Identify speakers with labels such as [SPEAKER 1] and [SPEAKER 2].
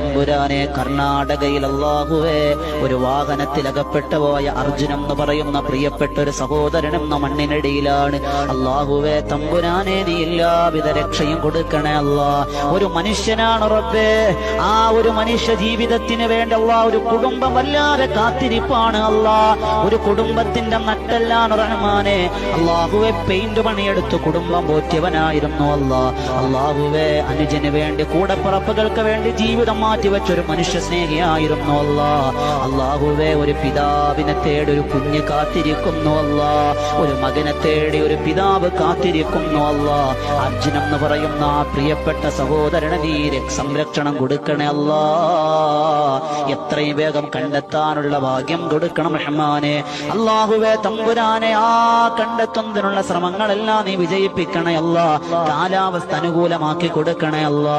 [SPEAKER 1] പുരാനെ കർണാടകയിൽ അള്ളാഹുവേ ഒരു വാഹനത്തിൽ അകപ്പെട്ടു പോയ അർജുനം എന്ന് പറയുന്ന പ്രിയപ്പെട്ട ഒരു സഹോദരൻ എന്ന മണ്ണിനടിയിലാണ്. അള്ളാഹുവേ തമ്പുരാനെ നീ എല്ലാവിധ രക്ഷയും കൊടുക്കണേ അല്ലാ ഒരു മനുഷ്യനാണ് റബ്ബേ. ആ ഒരു മനുഷ്യ ജീവിതത്തിന് വേണ്ട ഒരു കുടുംബം വല്ലാതെ കാത്തിരിപ്പാണ് അല്ലാ ഒരു കുടുംബത്തിന്റെ നട്ടെല്ലാണ് റഹ്മാനെ. അള്ളാഹുവെ പെയിന്റ് പണിയെടുത്ത് കുടുംബം പോറ്റിയവനായിരുന്നു അല്ലാ അള്ളാഹുവെ അനുജന് വേണ്ടി കൂടപ്പിറപ്പുകൾക്ക് വേണ്ടി ജീവിതം മാറ്റിവെച്ച ഒരു മനുഷ്യ സ്നേഹിയായിരുന്നു അല്ല. അള്ളാഹുവെ ഒരു പിതാവിനെ തേടി ഒരു കുഞ്ഞ് കാത്തിരിക്കുന്നു അല്ല. ഒരു മകനെ തേടി ഒരു പിതാവ് കാത്തിരിക്കുന്നു അല്ല. അർജുനം എന്ന് പറയുന്ന ആ പ്രിയപ്പെട്ട സഹോദരന് നീ സംരക്ഷണം കൊടുക്കണേ അല്ല. എത്രയും വേഗം കണ്ടെത്താനുള്ള ഭാഗ്യം കൊടുക്കണം റഹ്മാനെ. അള്ളാഹുവെ തമ്പുരാനെ ആ കണ്ടെത്തുന്നതിനുള്ള ശ്രമങ്ങളെല്ലാം നീ വിജയിപ്പിക്കണേ അല്ല. കാലാവസ്ഥ അനുകൂലമാക്കി കൊടുക്കണേ അല്ലാ.